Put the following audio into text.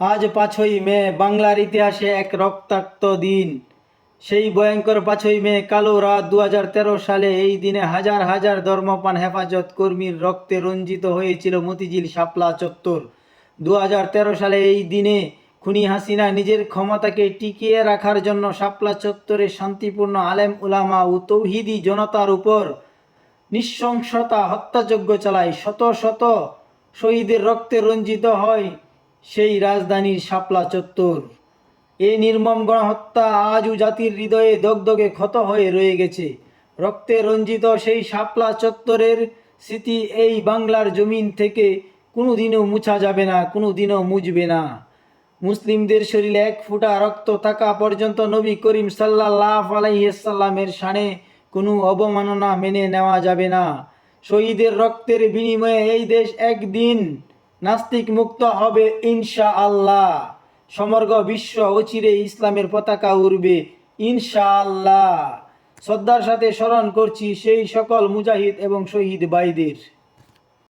আজ পাঁচই মে, বাংলার ইতিহাসে এক রক্তাক্ত দিন। সেই ভয়ঙ্কর পাঁচই মে, কালো রাত দু হাজার তেরো সালে এই দিনে হাজার হাজার ধর্মপান হেফাজত কর্মীর রক্তে রঞ্জিত হয়েছিল মতিঝিল শাপলা চত্বর। দু হাজার তেরো সালে এই দিনে খুনি হাসিনা নিজের ক্ষমতাকে টিকিয়ে রাখার জন্য শাপলা চত্বরে শান্তিপূর্ণ আলেম উলামা ও তৌহিদি জনতার উপর নৃশংসতা হত্যাযজ্ঞ চালায় শত শত শহীদের রক্তে রঞ্জিত হয় সেই রাজধানীর শাপলা চত্বর। এই নির্মম গণহত্যা আজও জাতির হৃদয়ে দগদগে ক্ষত হয়ে রয়ে গেছে। রক্তে রঞ্জিত সেই শাপলা চত্বরের স্মৃতি এই বাংলার জমিন থেকে কোনোদিনও মুছা যাবে না, কোনোদিনও মুছবে না। মুসলিমদের শরীরে এক ফোঁটা রক্ত থাকা পর্যন্ত নবী করিম সাল্লাহ আলাইসাল্লামের শানে কোনো অবমাননা মেনে নেওয়া যাবে না। শহীদের রক্তের বিনিময়ে এই দেশ একদিন নাস্তিক মুক্ত হবে ইনশা আল্লাহ সমগ্র বিশ্ব অচিরে ইসলামের পতাকা উড়বে ইনশা আল্লাহ শ্রদ্ধার সাথে স্মরণ করছি সেই সকল মুজাহিদ এবং শহীদ ভাইদের।